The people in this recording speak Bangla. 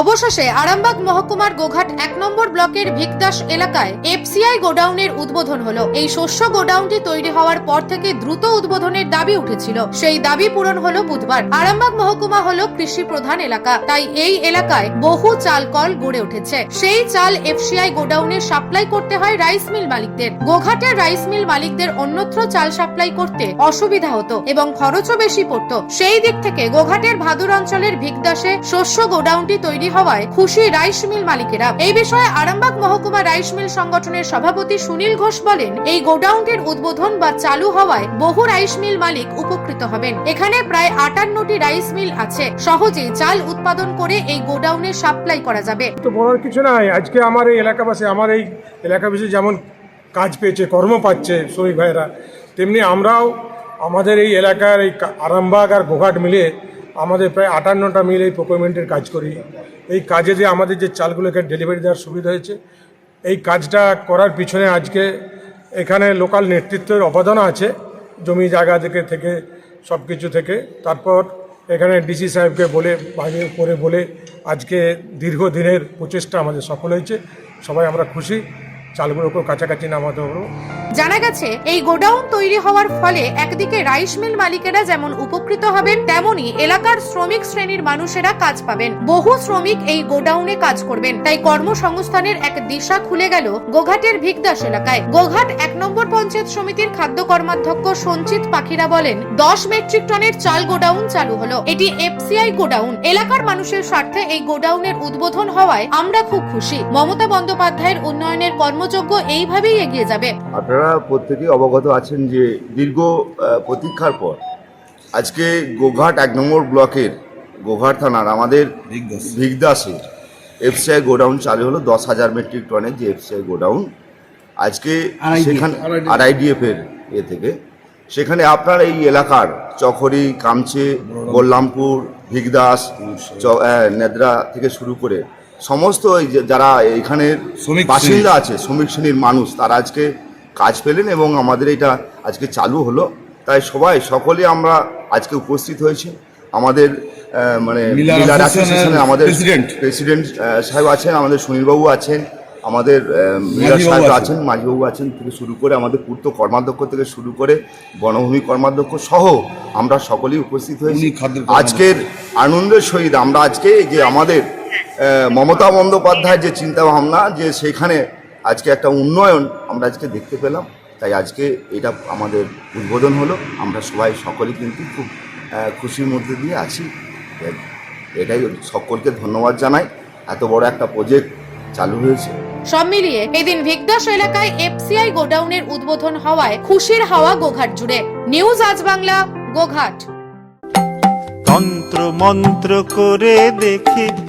অবশেষে আরামবাগ মহকুমার গোঘাট এক নম্বর ব্লকের ভিকদাস এলাকায় এফসিআই গোডাউনের উদ্বোধন হলো। এই শস্য গোডাউনটি তৈরি হওয়ার পর থেকে দ্রুত উদ্বোধনের দাবি উঠেছিল। সেই দাবি পূরণ হলো বুধবার। আরামবাগ মহকুমা হলো কৃষি প্রধান এলাকা। তাই এই এলাকায় বহু চাল কল গড়ে উঠেছে। সেই চাল এফসিআই গোডাউনে সাপ্লাই করতে হয় রাইস মিল মালিকদের। গোঘাটের রাইস মিল মালিকদের অন্যত্র চাল সাপ্লাই করতে অসুবিধা হতো এবং খরচও বেশি পড়তো। সেই দিক থেকে গোঘাটের ভাদুর অঞ্চলের ভিকদাসে শস্য গোডাউনটি তৈরি হওয়ায় খুশি রাইস মিল মালিকেরা। এই বিষয়ে আরামবাগ মহকুমা রাইস মিল সংগঠনের সভাপতি সুনীল ঘোষ বলেন, এই গোডাউনটির উদ্বোধন বা চালু হওয়ায় বহু রাইস মিল মালিক উপকৃত হবেন। এখানে প্রায় আটান্নটি রাইস মিল আছে। সহজেই চাল উৎপাদন করে এই গোডাউনে সাপ্লাই করা যাবে। তো বলার কিছু নাই। আজকে আমার এই এলাকাবাসী, আমার এই এলাকাবাসী যেমন কাজ পেয়েছে, কর্ম পাচ্ছে শ্রমিক ভাইয়েরা, তেমনি আমরাও আমাদের এই এলাকার এই আরামবাগ আর গোঘাট মিলিয়ে আমাদের প্রায় আটান্নটা মিল এই প্রকুরমেন্টের কাজ করি। এই কাজে যে আমাদের যে চালগুলোকে ডেলিভারি দেওয়ার সুবিধা হয়েছে, এই কাজটা করার পিছনে আজকে এখানে লোকাল নেতৃত্বের অবদান আছে, জমি জায়গা থেকে থেকে সব কিছু থেকে। তারপর এখানে ডিসি সাহেবকে বলে বাইরে করে বলে আজকে দীর্ঘদিনের প্রচেষ্টা আমাদের সফল হয়েছে। সবাই আমরা খুশি। চালগুলোকেও কাছাকাছি নামাতে পারব জানা গেছে, এই গোডাউন তৈরি হওয়ার ফলে একদিকে রাইস মিল মালিকেরা যেমন উপকৃত হবেন, তেমনি এলাকার শ্রমিক শ্রেণির মানুষেরা কাজ পাবেন। বহু শ্রমিক এই গোডাউনে কাজ করবেন। তাই কর্মসংস্থানের এক দিশা খুলে গেল গোঘাটের ভিকদাস এলাকায়। গোঘাট এক নম্বর পঞ্চায়েত সমিতির খাদ্য কর্মাধ্যক্ষ সঞ্চিত পাখিরা বলেন, দশ মেট্রিক টনের চাল গোডাউন চালু হলো। এটি এফসিআই গোডাউন। এলাকার মানুষের স্বার্থে এই গোডাউনের উদ্বোধন হওয়ায় আমরা খুব খুশি। মমতা বন্দ্যোপাধ্যায়ের উন্নয়নের কর্মযজ্ঞ এইভাবেই এগিয়ে যাবে। আপনারা প্রত্যেকেই অবগত আছেন যে দীর্ঘ প্রতীক্ষার পর আজকে গোঘাট এক নম্বর ব্লকের গোঘাট থানার আমাদের ভিগদাসে। এফসিআই গোডাউন চালু হলো দশ হাজার মেট্রিক টনের যে এফসিআই গোডাউন আজকে সেখানে আরআইডিএফ। এর এ থেকে। সেখানে আপনার এই এলাকার চখরি কামচে বল্লামপুর ভিগদাস নেদ্রা থেকে শুরু করে সমস্ত যারা এখানের শ্রমিক বাসিন্দা আছে শ্রমিক শ্রেণির মানুষ তারা আজকে কাজ পেলেন এবং আমাদের এটা আজকে চালু হলো তাই সবাই সকলে আমরা আজকে উপস্থিত হয়েছি আমাদের মানে আমাদের। প্রেসিডেন্ট সাহেব আছেন আমাদের সুনীলবাবু আছেন আমাদের মিলার সাহেব আছেন। মাঝিবাবু আছেন থেকে শুরু করে আমাদের পূর্ত কর্মাধ্যক্ষ থেকে শুরু করে বনভূমি কর্মাধ্যক্ষ সহ আমরা সকলেই উপস্থিত হয়েছি। আজকের আনন্দের সহিত আমরা আজকে যে আমাদের মমতা বন্দ্যোপাধ্যায়ের যে চিন্তা ভাবনা যে সেখানে আজকে একটা উন্নয়ন আমরা আজকে দেখতে পেলাম তাই আজকে এটা আমাদের উদ্বোধন হলো। আমরা সবাই সকলে কিন্তু খুব খুশির মধ্যে দিয়ে আছি। এটাই সকলকে ধন্যবাদ জানাই। এত বড় একটা প্রজেক্ট চালু হয়েছে। সব মিলিয়ে এদিন ভিকদাস এলাকায় এফসিআই গোডাউনের উদ্বোধন হওয়ায় খুশির হাওয়া গোঘাট জুড়ে। নিউজ আজ বাংলা গোঘাট। তন্ত্র মন্ত্র করে দেখি